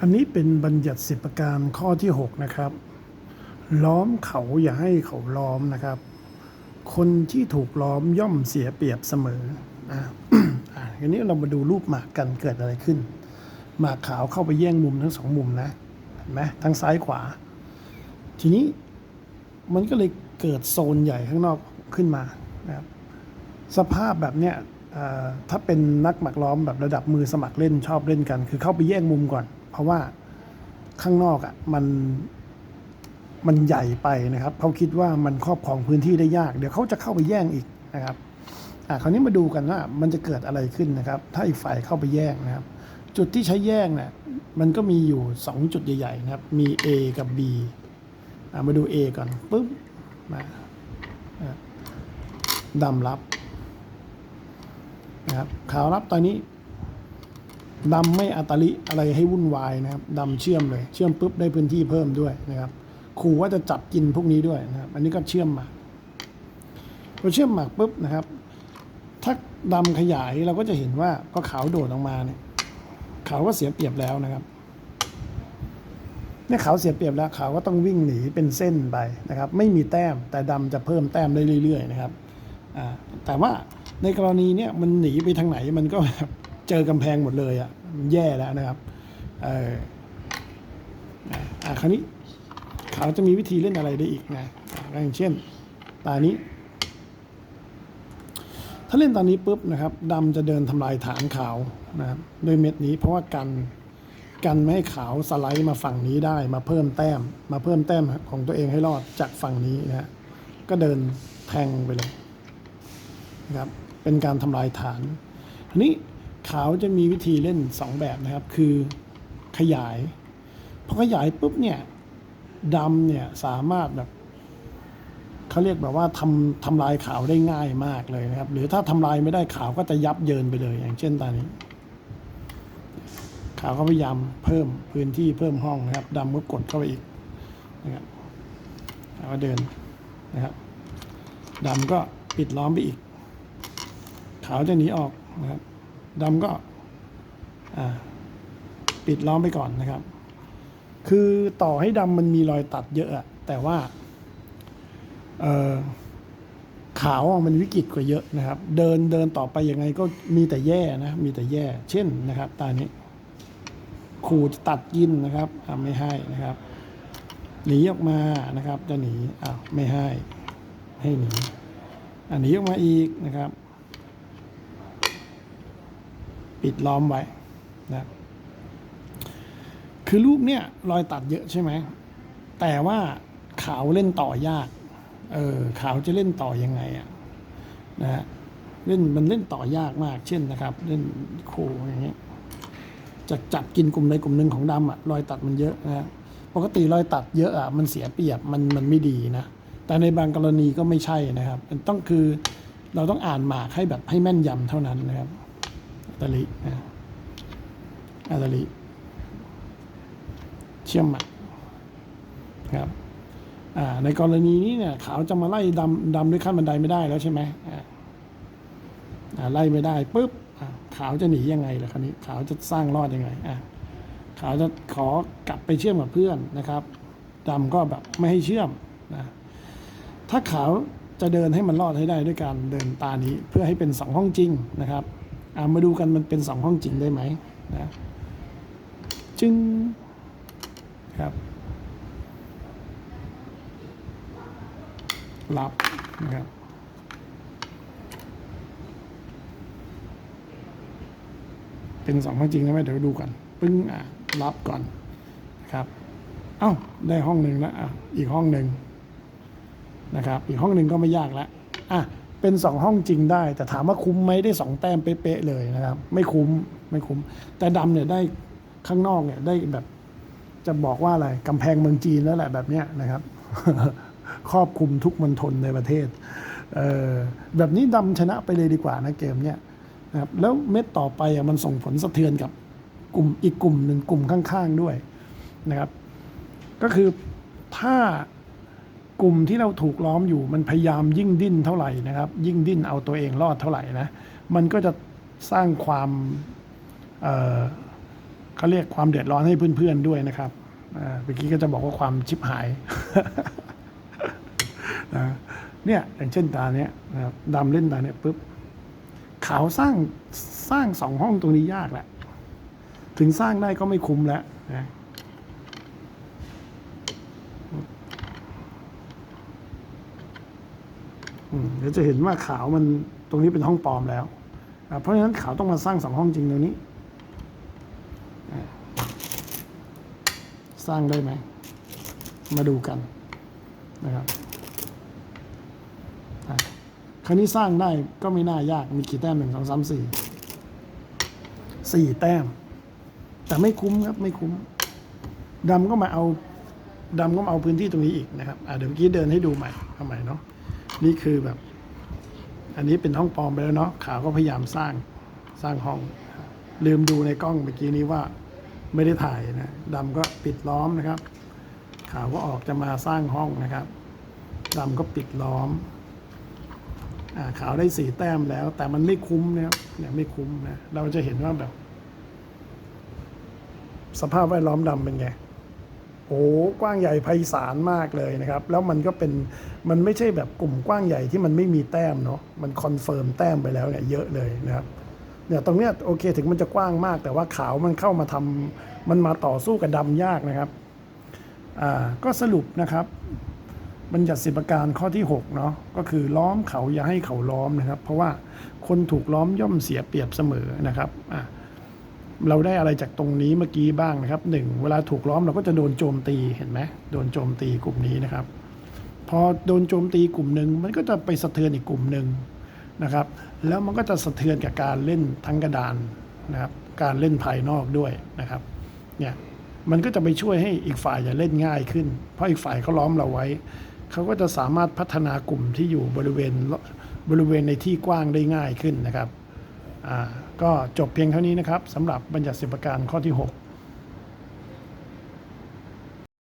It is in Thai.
อันนี้เป็นบัญญัติสิบประการข้อที่ 6 นะครับ ล้อมเขาอย่าให้เขาล้อมนะครับ คนที่ถูกล้อมย่อมเสียเปรียบเสมออะอะทีนี้เรามาดูรูปหมากกันเกิดอะไรขึ้น หมากขาวเข้าไปแย่งมุมทั้งสองมุมนะเห็นไหมทั้งซ้ายขวา ทีนี้มันก็เลยเกิดโซนใหญ่ข้างนอกขึ้นมานะครับสภาพแบบเนี้ยถ้าเป็นนักหมากล้อมแบบระดับมือสมัครเล่นชอบเล่นกัน คือเข้าไปแย่งมุมก่อนเพราะว่าข้างนอกอะมันมันใหญ่ไปนะครับเขาคิดว่ามันครอบครองพื้นที่ได้ยาก เดี๋ยวเขาจะเข้าไปแย่งอีกนะครับอะคราวนี้มาดูกันว่ามันจะเกิดอะไรขึ้นนะครับ ถ้าอีกฝ่ายเข้าไปแย่งนะครับ จุดที่ใช้แย่งเนี่ยมันก็มีอยู่ 2 จุดใหญ่ๆนะครับ มี A กับ B อะมาดู A ก่อนปุ๊บมาดำรับนะครับขาวรับตอนนี้ ดำไม่อัตลิอะไรให้วุ่นวายนะครับดำเชื่อมเลย เชื่อมปุ๊บได้พื้นที่เพิ่มด้วยนะครับขู่ว่าจะจับกินพวกนี้ด้วยนะครับ อันนี้ก็เชื่อมหมากพอเชื่อมหมากปุ๊บนะครับ ถ้าดำขยายเราก็จะเห็นว่าพอขาวโดดออกมาเนี่ยขาวก็เสียเปรียบแล้วนะครับเนี่ยขาวเสียเปรียบแล้วขาวก็ต้องวิ่งหนีเป็นเส้นไปนะครับ ไม่มีแต้มแต่ดำจะเพิ่มแต้มได้เรื่อย ๆ นะครับแต่ว่าในกรณีเนี้ยมันหนีไปทางไหนมันก็แบบ เจอกำแพงหมดเลยอะ่ะมันแย่แล้วนะครับเอออ่าคราวนี้เขาจะมีวิธีเล่นอะไรได้อีกนะอ่าก็อย่างเช่นตานี้ ถ้าเล่นตอนนี้ปุ๊บนะครับดำจะเดินทำลายฐานขาวนะครับด้วยเม็ดนี้เพราะว่ากันกันไม่ให้ขาวสไลด์มาฝั่งนี้ได้มาเพิ่มแต้มมาเพิ่มแต้มของตัวเองให้รอดจากฝั่งนี้นะฮะก็เดินแทงไปเลยนะครับเป็นการทำลายฐานทีนี้ ขาวจะมีวิธีเล่น 2 แบบนะครับ คือขยาย พอขยายปุ๊บเนี่ยดำเนี่ยสามารถแบบเขาเรียกแบบว่าทำทำลายขาวได้ง่ายมากเลยนะครับ หรือถ้าทำลายไม่ได้ขาวก็จะยับเยินไปเลย อย่างเช่นตอนนี้ ขาวก็พยายามเพิ่มพื้นที่เพิ่มห้องนะครับดำก็กดเข้าไปอีกนะครับแล้วก็เดินนะครับดำก็ปิดล้อมไปอีก ขาวจะหนีออกนะครับ ดำก็ปิดล้อมไปก่อนนะครับ คือต่อให้ดำมันมีรอยตัดเยอะ แต่ว่าขาวมันวิกฤตกว่าเยอะนะครับ เดินเดินต่อไปยังไงก็มีแต่แย่นะมีแต่แย่ เช่นนะครับตานี้ขู่จะตัดกินนะครับไม่ให้นะครับ หนีออกมานะครับ จะหนีอ้าวไม่ให้ ให้หนีอันหนีออกมาอีกนะครับ ปิดล้อมไว้นะคือรูปเนี่ยรอยตัดเยอะใช่ไหม แต่ว่าขาวเล่นต่อยาก เออขาวจะเล่นต่อยังไงอะนะฮะเล่นมันเล่นต่อยากมาก เช่นนะครับ เล่นโคอย่างเงี้ยจะจับกินกลุ่มใดกลุ่มหนึ่งของดำอะรอยตัดมันเยอะนะฮะปกติรอยตัดเยอะอะมันเสียเปรียบมันมันไม่ดีนะแต่ในบางกรณีก็ไม่ใช่นะครับมันต้องคือเราต้องอ่านหมากให้แบบให้แม่นยำเท่านั้นนะครับ อัตลินะอัตลิเชื่อมหมักครับอ่าในกรณีนี้เนี่ยขาวจะมาไล่ดำดำด้วยขั้นบันไดไม่ได้แล้วใช่ไหมอ่าไล่ไม่ได้ปุ๊บอ่าขาวจะหนียังไงล่ะคราวนี้ขาวจะสร้างรอดยังไงอ่าขาวจะขอกลับไปเชื่อมกับเพื่อนนะครับดำก็แบบไม่ให้เชื่อมนะถ้าขาวจะเดินให้มันรอดให้ได้ด้วยการเดินตานี้เพื่อให้เป็นสองห้องจริงนะครับ มาดูกันมันเป็นสองห้องจริงได้ไหมนะจึงครับรับนะครับเป็นสองห้องจริงได้ไหมเดี๋ยวดูกันปึ้งอะรับก่อนนะครับเอ้าได้ห้องหนึ่งแล้วอะอีกห้องหนึ่งนะครับ อีกห้องหนึ่งก็ไม่ยากแล้วอะ เป็นสองห้องจริงได้ แต่ถามว่าคุ้มไหมได้สองแต้มเป๊ะๆเลยนะครับ ไม่คุ้มไม่คุ้ม แต่ดำเนี่ยได้ข้างนอกเนี่ยได้แบบจะบอกว่าอะไรกำแพงเมืองจีนแล้วแหละแบบเนี้ยนะครับ ครอบคลุมทุกมณฑลในประเทศเออแบบนี้ดำชนะไปเลยดีกว่านะเกมเนี้ยนะครับแล้วเม็ดต่อไปอะมันส่งผลสะเทือนกับกลุ่มอีกกลุ่มหนึ่งกลุ่มข้างๆด้วยนะครับ ก็คือถ้า กลุ่มที่เราถูกล้อมอยู่มันพยายามยิ่งดิ้นเท่าไหร่นะครับ ยิ่งดิ้นเอาตัวเองรอดเท่าไหร่นะมันก็จะสร้างความเเขาเรียกความเดือดร้อนให้เพื่อนๆด้วยนะครับเมื่อกี้ก็จะบอกว่าความชิบหายนะเนี่ยอย่างเช่นตาเนี้ยนะครับดำเล่นตาเนี้ยปุ๊บขาวสร้างสร้างสองห้องตรงนี้ยากแหละถึงสร้างได้ก็ไม่คุ้มแล้วนะ เดี๋ยวจะเห็นว่าขาวมันตรงนี้เป็นห้องปลอมแล้ว เพราะฉะนั้นขาวต้องมาสร้างสองห้องจริงตรงนี้ สร้างได้ไหม มาดูกันนะครับคราวนี้สร้างได้ก็ไม่น่ายากมีกี่แต้มหนึ่งสองสามสี่สี่แต้ม แต่ไม่คุ้มครับไม่คุ้มดำก็มาเอาดำก็มาเอาพื้นที่ตรงนี้อีกนะครับเดี๋ยวเมื่อกี้เดินให้ดูใหม่ทำไมเนาะนี่คือแบบ อันนี้เป็นห้องปลอมไปแล้วเนาะขาวก็พยายามสร้างสร้างห้อง ลืมดูในกล้องเมื่อกี้นี้ว่าไม่ได้ถ่ายนะดำก็ปิดล้อมนะครับ ขาวก็ออกจะมาสร้างห้องนะครับดำก็ปิดล้อมอาขาวได้สีแต้มแล้ว แต่มันไม่คุ้มนะครับเนี่ยไม่คุ้มนะเราจะเห็นว่าแบบ สภาพแวดล้อมดำเป็นไง โอ้กว้างใหญ่ไพศาลมากเลยนะครับ แล้วมันก็เป็นมันไม่ใช่แบบกลุ่มกว้างใหญ่ที่มันไม่มีแต้มเนาะมันคอนเฟิร์มแต้มไปแล้วเนี่ยเยอะเลยนะครับเนี่ยตรงเนี้ยโอเคถึงมันจะกว้างมาก แต่ว่าขาวมันเข้ามาทำมันมาต่อสู้กับดำยากนะครับอ่าก็สรุปนะครับ บัญญัติสิบประการข้อที่6เนาะก็คือล้อมเขาอย่าให้เขาล้อมนะครับ เพราะว่าคนถูกล้อมย่อมเสียเปรียบเสมอนะครับอ่า เราได้อะไรจากตรงนี้เมื่อกี้บ้างนะครับหนึ่งเวลาถูกล้อมเราก็จะโดนโจมตีเห็นไหมโดนโจมตีกลุ่มนี้นะครับ พอโดนโจมตีกลุ่มหนึ่งมันก็จะไปสะเทือนอีกกลุ่มหนึ่งนะครับ แล้วมันก็จะสะเทือนกับการเล่นทั้งกระดานนะครับ การเล่นภายนอกด้วยนะครับ เนี่ยมันก็จะไปช่วยให้อีกฝ่ายจะเล่นง่ายขึ้น เพราะอีกฝ่ายเขาล้อมเราไว้ เขาก็จะสามารถพัฒนากลุ่มที่อยู่บริเวณบริเวณในที่กว้างได้ง่ายขึ้นนะครับอ่า ก็จบเพียงเท่านี้นะครับสำหรับบัญญัติสิบประการข้อที่ 6